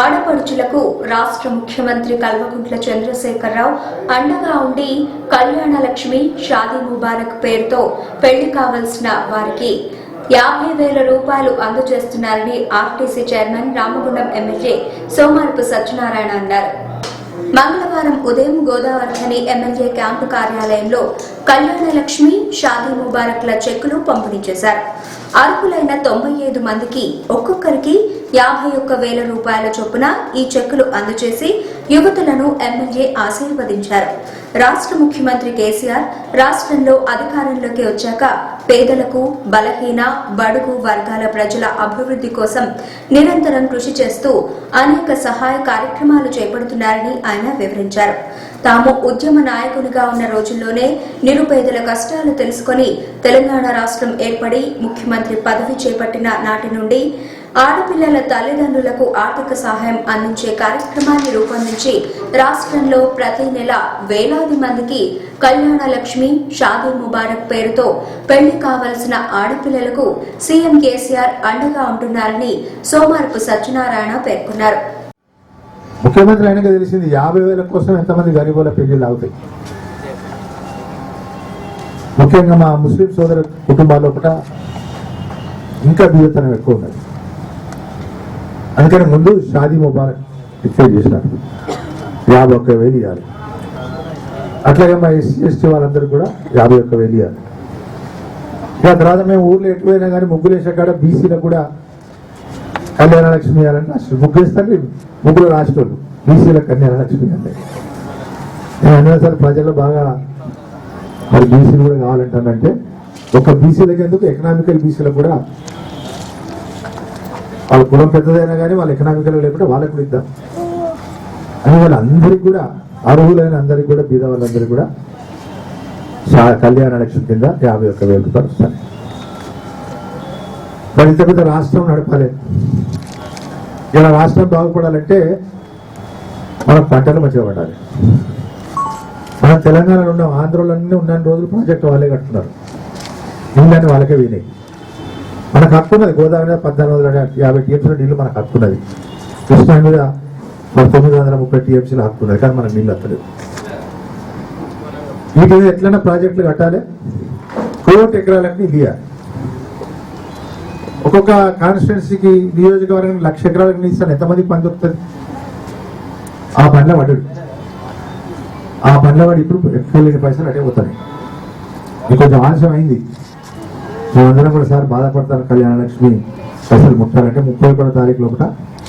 ఆడపడుచులకు రాష్ట్ర ముఖ్యమంత్రి కల్వకుంట్ల చంద్రశేఖరరావు అండగా ఉండి కళ్యాణ లక్ష్మి షాదీ ముబారక్ పేరుతో పెళ్ళి కావలసిన వారికి యాభై వేల రూపాయలు అందజేస్తున్నారని RTC chairman Ramagundam MLA Somarapu Satyanarayana అన్నారు. మంగళవారం ఉదయం గోదావరిఖని ఎమ్మెల్యే క్యాంపు కార్యాలయంలో కళ్యాణలక్ష్మి షాదీ ముబారక్ల చెక్కులు పంపిణీ చేశారు. అర్హులైన తొంభై ఐదు మందికి ఒక్కొక్కరికి యాభై ఒక్క వేల రూపాయల చొప్పున ఈ చెక్కులు అందజేసి యువతులను ఎమ్మెల్యే ఆశీర్వదించారు. రాష్ట్ర ముఖ్యమంత్రి కేసీఆర్ రాష్ట్రంలో అధికారంలోకి వచ్చాక పేదలకు బలహీన బడుగు వర్గాల ప్రజల అభివృద్ధి కోసం నిరంతరం కృషి చేస్తూ అనేక సహాయ కార్యక్రమాలు చేపడుతున్నారని ఆయన వివరించారు. తాము ఉద్యమ నాయకునిగా ఉన్న రోజుల్లోనే నిరుపేదల కష్టాలు తెలుసుకొని తెలంగాణ రాష్ట్రం ఏర్పడి ముఖ్యమంత్రి పదవి చేపట్టిన నాటి నుండి ఆడపిల్లల తల్లిదండ్రులకు ఆర్థిక సహాయం అందించే కార్యక్రమాన్ని రూపొందించి రాష్ట్రంలో ప్రతి నెల వేలాది మందికి కళ్యాణ లక్ష్మి షాదీ ముబారక్ పేరుతో పెళ్ళి కావలసిన ఆడపిల్లలకు సీఎం కేసీఆర్ అండగా ఉంటున్నారని సోమారపు సత్యనారాయణ పేర్కొన్నారు. ముఖ్యమంత్రి ఆయనకు తెలిసింది యాభై వేల కోసం ఎంతమంది గరీబుల పెళ్ళిళ్ళు అవుతాయి ముఖ్యంగా మా ముస్లిం సోదర కుటుంబాల్లో లోపల ఇంకా బీదతనం ఎక్కువ ఉన్నది. అందుకని ముందు షాదీ ముబారక్ డిక్లేర్ చేశారు. యాభై ఒక్క వేలు ఇవ్వాలి అట్లాగే మా ఎస్సీ ఎస్టీ వాళ్ళందరూ కూడా యాభై ఒక్క వేలు ఇవ్వాలి ఇక తర్వాత మేము ఊర్లో ఎటువైనా కానీ ముగ్గులు వేసే కాడ బీసీలకు కూడా కళ్యాణ లక్ష్మి ఇవ్వాలంటే అసలు ముగ్గురు ఇస్తారు ముగ్గురు రాష్ట్రాలు బీసీలకు కళ్యాణ లక్ష్మి అంటే. నేను అన్నసారి సార్ ప్రజలు బాగా మరి బీసీలు కూడా కావాలంటానంటే ఒక బీసీలకు ఎందుకు? ఎకనామికల్ బీసీలకు కూడా వాళ్ళ కులం పెద్దదైనా కానీ వాళ్ళ ఎకనామికల్ లేకుంటే వాళ్ళకు కూడా ఇద్దాం. అని వాళ్ళందరికీ కూడా అర్హులైన అందరికీ కూడా బీద వాళ్ళందరికీ కూడా శా- కళ్యాణ లక్ష్యం కింద యాభై ఒక్క వేల రూపాయలు వస్తాయి. మరి ఇంత పెద్ద రాష్ట్రం నడపాలి. ఇలా రాష్ట్రం బాగుపడాలంటే మన పంటలు మంచిగా పడాలి. మన తెలంగాణలో ఉన్న ఆంధ్రలోనే ఉన్న రోజులు ప్రాజెక్టు వాళ్ళే కట్టున్నారు నీళ్ళని వాళ్ళకే వినాయి మనకు హక్కున్నది గోదావరి మీద పద్నాలుగు వందల యాభై టీఎంసీల నీళ్ళు మనకు హక్కున్నది కృష్ణా మీద మన తొమ్మిది వందల ముప్పై టీఎంసీలు హక్కున్నది కానీ మనకు నీళ్ళు వస్తలేదు వీటి మీద ఎట్లైనా ప్రాజెక్టులు కట్టాలి. కోటి ఎకరాలకు నీళ్ళు ఇవ్వాలి ఒక్కొక్క కాన్స్టిట్యున్సీకి నియోజకవర్గానికి లక్ష ఎకరాలకు నీళ్ళు ఇస్తాను. ఎంతమందికి పని దొరుకుతుంది? ఆ పనిలో పడ్డాడు ఆ పనిలో వాడు ఇప్పుడు ఎక్కువ లేని పైసలు అటే పోతాయి ఇది కొంచెం ఆలస్యం అయింది మేమందరం కూడా సార్ బాధపడతారు కళ్యాణ లక్ష్మి పైసలు ముట్టాలంటే ముప్పై ఒకటో తారీఖు లోపల.